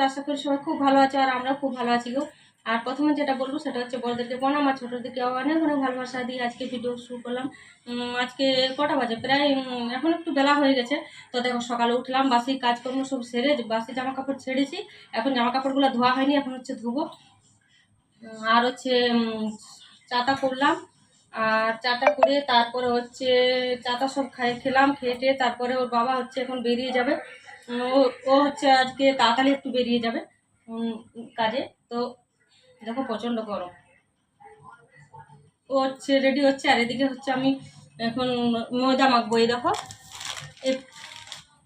আছো, আশা করি সবাই খুব ভালো আছো আর আমরা খুব ভালো আছি গো। আর প্রথমে যেটা বলব সেটা হচ্ছে বড়দেরকে প্রণাম আর ছোটোদেরকে অনেক অনেক ভালোবাসা দিয়ে আজকে ভিডিও শুরু করলাম। আজকে কটা বাজে? প্রায় এখন একটু বেলা হয়ে গেছে। তো দেখো, সকালে উঠলাম, বাসি কাজকর্ম সব সেরে, বাসি জামা কাপড় ছেড়েছি। এখন জামা কাপড়গুলো ধোয়া হয়নি, এখন হচ্ছে ধুবো। আর হচ্ছে চাটা করলাম। আর চাটা করে তারপরে হচ্ছে, চাটা সব খাই, খেলাম খেয়ে তারপরে ওর বাবা হচ্ছে এখন বেরিয়ে যাবে। ও হচ্ছে আজকে তাড়াতাড়ি একটু বেরিয়ে যাবে কাজে। তো দেখো প্রচণ্ড গরম। ও হচ্ছে রেডি হচ্ছে, আর এদিকে হচ্ছে আমি এখন ময়দা মাখবো, এই দেখো।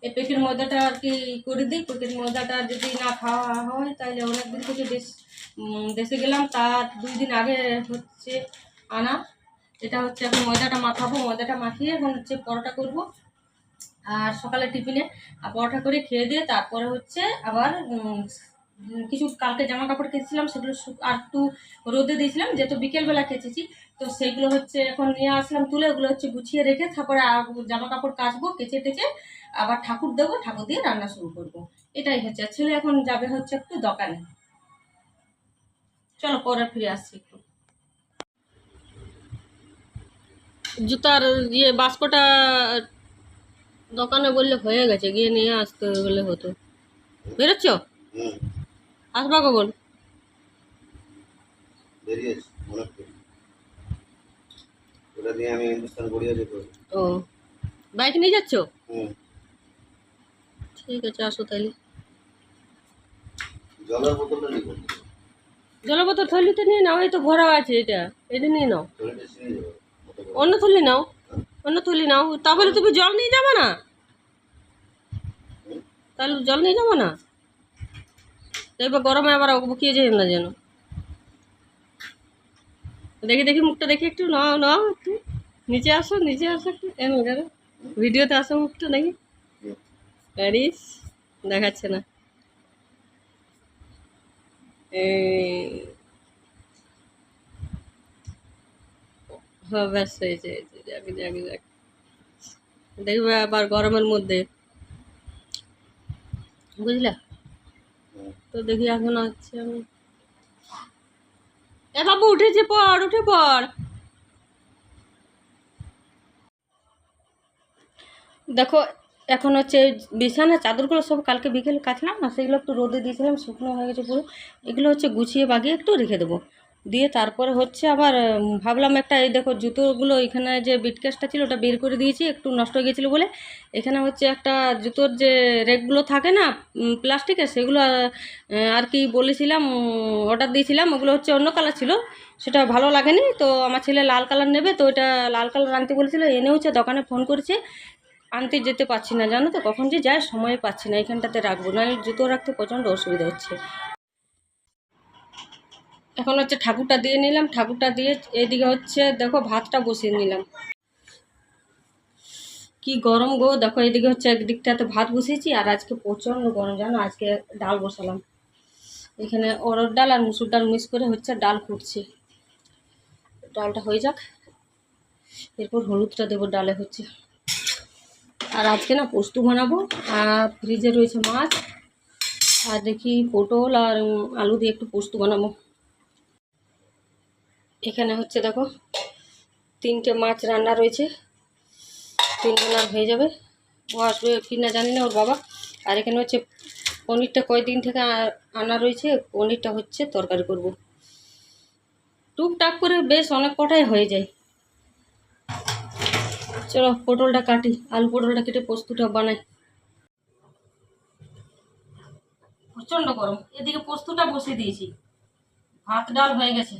এই পেকের ময়দাটা আর কি করে দিই। পেকের ময়দাটা যদি না খাওয়া হয়, তাহলে অনেক দিন থেকে দেশ দেশে গেলাম। তার দুই দিন আগে হচ্ছে আনা। এটা হচ্ছে এখন ময়দাটা মাখাবো। ময়দাটা মাখিয়ে এখন হচ্ছে পরোটা করব। আর সকালে টিফিনে পরোটা করে খেয়ে দিয়ে তারপরে হচ্ছে আবার কিছু কালকে জামা কাপড় কেচেছিলাম, সেগুলো আর একটু রোদে দিয়েছিলাম, যেহেতু বিকেলবেলা কেচেছি, তো সেগুলো হচ্ছে এখন নিয়ে আসলাম, তুলে ওগুলো হচ্ছে গুছিয়ে রেখে তারপরে জামা কাপড় কাচবো, কেচে টেচে আবার ঠাকুর দেবো, ঠাকুর দিয়ে রান্না শুরু করব। এটাই হচ্ছে ছেলে এখন যাবে হচ্ছে একটু দোকানে। চলো পরে ফিরে আসছি একটু। জুতার ইয়ে বাস্কটা দোকানে বললে হয়ে গেছে গিয়ে নিয়ে আসতে বলে হতো। বেরোচ্ছ? আসবা কখন। ও। বাইক নিয়ে যাচ্ছ? ঠিক আছে আসো তাহলে জলের বোতলটা নিয়ে যাব। জলপথর থলিতে নিয়ে নাও এই তো ভরা আছে এটা। এটা নিয়ে নাও। বোতল। অন্য থলি নাও। অন্য থলি নাও। তাহলে তুমি জল নিয়ে যাবে না? তাহলে জল নিয়ে যাব না? এবার গরমে আবার বকিয়ে যায় না যেন। দেখি দেখি মুখটা দেখি একটু। নাও নাও একটু। নিচে আসো নিচে আসো একটু। কেন ভিডিওতে আসো মুখটা নাকি। প্যারিস। দেখাচ্ছে না। হ্যাঁ ব্যাস হয়েছে যাক যাক যাক দেখবে আবার গরমের মধ্যে। বুঝলা? তো দেখি এখন হচ্ছে আমি। এ বাবু উঠেছে পড়, উঠে পড়। দেখো, এখন হচ্ছে বিছানা, চাদরগুলো সব কালকে বিকেলে কাচলাম না, সেগুলো একটু রোদে দিয়েছিলাম, শুকনো হয়ে গেছে পুরো। এগুলো হচ্ছে গুছিয়ে বাগিয়ে একটু রেখে দেবো। দিয়ে তারপরে হচ্ছে আবার ভাবলাম একটা, এই দেখো জুতোগুলো এখানে যে বিটকেসটা ছিল ওটা বের করে দিয়েছি, একটু নষ্ট হয়ে গেছিল বলে। এখানে হচ্ছে একটা জুতোর যে রেকগুলো থাকে না প্লাস্টিকের, সেগুলো আর কি বলেছিলাম অর্ডার দিয়েছিলাম, ওগুলো হচ্ছে অন্য কালার ছিল। সেটা ভালো লাগেনি, তো আমার ছেলে লাল কালার নেবে, তো ওইটা লাল কালার আনতে বলেছিল, এনে হচ্ছে দোকানে ফোন করেছে। আনতে যেতে পারছি না, জানো তো? কখন যে যায়, সময় পাচ্ছি না, এখানটাতে রাখব, নাহলে জুতো রাখতে প্রচণ্ড অসুবিধা হচ্ছে। এখন হচ্ছে ঠাকুরটা দিয়ে নিলাম, ঠাকুরটা দিয়ে এদিকে হচ্ছে দেখো ভাতটা বসিয়ে নিলাম। কি গরম গো, দেখো এদিকে হচ্ছে একদিকটাতে ভাত বসিয়েছি আর আজকে প্রচণ্ড গরম, জানো? আজকে ডাল বসালাম। এখানে অরড় ডাল আর মুসুর ডাল মিক্স করে হচ্ছে ডাল ফুটছে ডালটা হয়ে যাক। এরপর হলুদটা দেবো ডালে হচ্ছে। আর আজকে না পোস্ত বানাবো। আর ফ্রিজে রয়েছে মাছ। আর দেখি পটল আর আলু দিয়ে একটু পোস্ত বানাবো। এখানে হচ্ছে দেখো, তিনটে মাছ রান্না রয়েছে। তিনজন আর হয়ে যাবে। ও আসবে কি না জানি না ওর বাবা। আর এখানে হচ্ছে পনিরটা কয়দিন থেকে আনা রয়েছে, পনিরটা হচ্ছে তরকারি করব। টুকটাক করে বেশ অনেক কটাই হয়ে যায়। চলো পটলটা কাটি, আলু পটলটা কেটে পোস্তটা বানাই। প্রচণ্ড গরম, এদিকে পোস্তটা বসিয়ে দিয়েছি। ভাত ডাল হয়ে গেছে।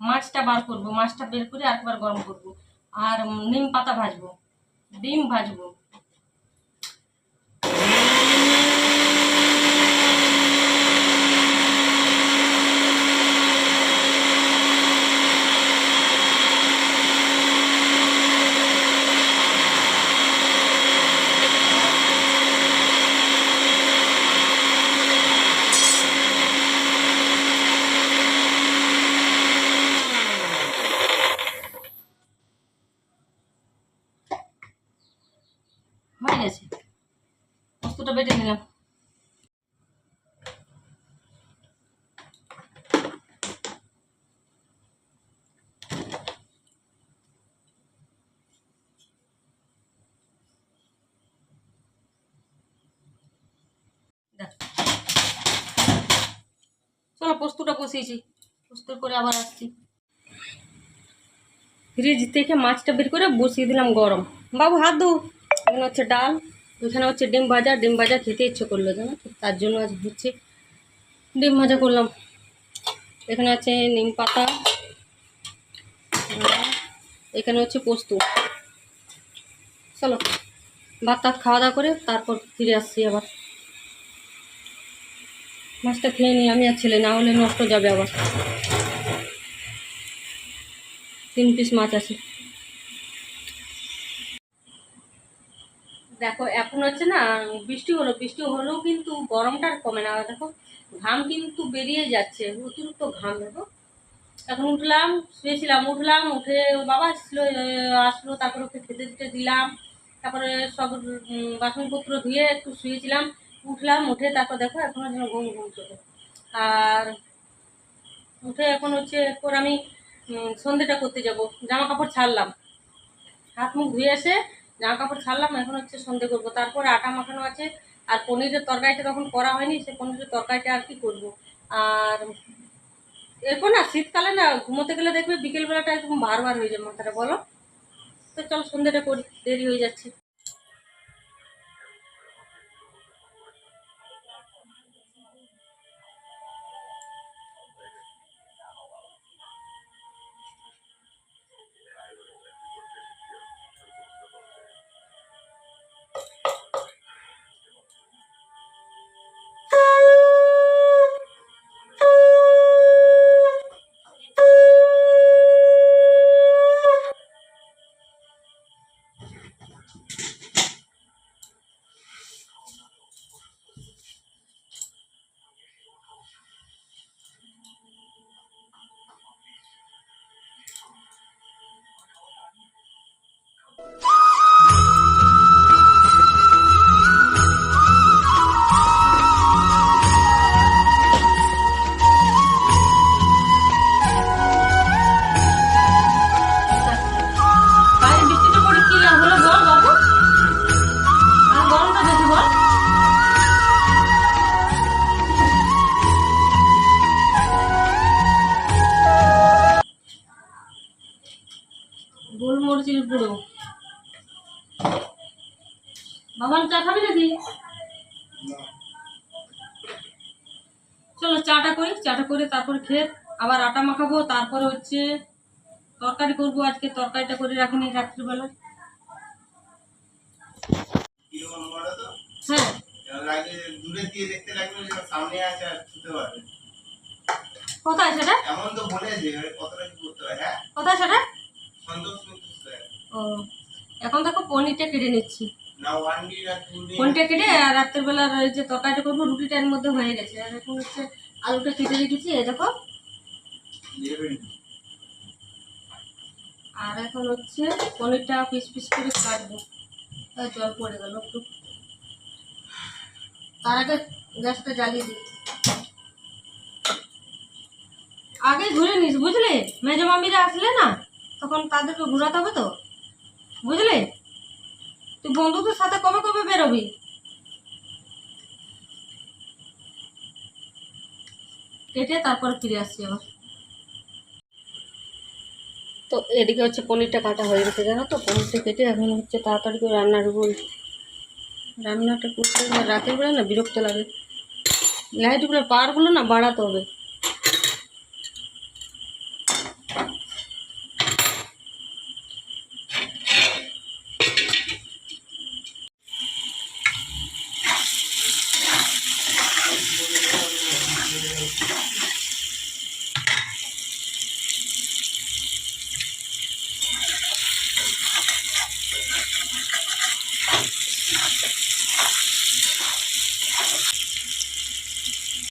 মাছটা বার করব, মাছটা বের করে আরেকবার গরম করব। আর নিম পাতা ভাজবো, ডিম ভাজবো। গেছে। পোস্তটা বেটে নিলাম। চলো, পোস্তটা বসিয়েছি। পোস্ত করে আবার আসছি। ফ্রিজ থেকে মাছটা বের করে বসিয়ে দিলাম গরম। বাবু, হাত ধো। এখানে হচ্ছে ডাল ওইখানে হচ্ছে ডিম ভাজা ডিম ভাজা খেতে ইচ্ছে করল, জানো তার জন্য আজ হচ্ছে ডিম ভাজা করলাম। এখানে আছে নিম পাতা, এখানে হচ্ছে পোস্ত। চলো, ভাত টাত খাওয়া দাওয়া করে তারপর ফিরে আসছি আবার। মাছটা খেয়ে নিই, আমি আর ছেলে, না হলে নষ্ট যাবে আবার। তিন পিস মাছ আছে। দেখো, এখন হচ্ছে না, বৃষ্টি হলো, বৃষ্টি হলেও কিন্তু গরমটা আর কমে না। দেখো, ঘাম কিন্তু বেরিয়ে যাচ্ছে, অতিরিক্ত ঘাম, দেখো। এখন উঠলাম, শুয়েছিলাম, উঠলাম, উঠে বাবা আসলো আসলো, তারপরে ওকে খেতে দিতে দিলাম। তারপরে সব বাসনপত্র ধুয়ে একটু শুয়েছিলাম। উঠলাম, উঠে তারপর দেখো, এখনও যেন ঘুম ঘুম চলে আর উঠে এখন হচ্ছে এরপর আমি সন্ধেটা করতে যাব। জামা কাপড় ছাড়লাম। হাত মুখ ধুয়ে এসে জামা কাপড় ছাড়লাম, এখন হচ্ছে সন্ধে করব। তারপর আটা মাখানো আছে, আর পনিরের তরকারিটা তখন করা হয়নি, সে পনিরের তরকারিটা আর কি করব? আর এরপর না, শীতকালে না, ঘুমোতে গেলে দেখবে বিকেলবেলাটা একদম বারবার হয়ে যাবে মাথাটা, বলো? তো চলো সন্ধ্যেটা করি, দেরি হয়ে যাচ্ছে। বাবান চা খাবি নাকি? চলো চাটা করি, চাটা করে তারপরে খেয়ে আবার আটা মাখাবো, তারপরে হচ্ছে তরকারি করব, আজকে তরকারিটা করে রাখিনি রাত্রিবেলা? হ্যাঁ। আছে কোথায় সেটা? ও, এখন দেখো পনিরটা কেটে নিচ্ছি। না ওয়ান ডি না টু ডি পনিরটা কেটে আর রাত্রেবেলা ওই যে তরকারিটা করব রুটিটা এর মধ্যে হয়ে গেছে। আর এখন হচ্ছে আলুটা কেটে রেখেছি দেখো। আর এখন হচ্ছে পনিরটা পিস পিস করে কাটবো। জল পড়ে গেল একটু। তার আগে গ্যাসটা জ্বালিয়ে দিই। আগে ঘুরে নিস বুঝলে? মেজো মামিরা আসলে না তখন তাদেরকে ঘুরাতে হবে তো। বুঝলে? তুই বন্ধুদের সাথে কবে কবে বেরোবি? কেটে তারপরে ফিরে আসছি আবার। তো এদিকে হচ্ছে পনিরটা কাটা হয়ে গেছে, জানো তো? পনিরটা কেটে এখন হচ্ছে তাড়াতাড়ি করে রান্নার বল রান্নাটা করতে রাতের বেলা না বিরক্ত লাগে। লাইটগুলোর পাওয়ারগুলো না বাড়াতে হবে।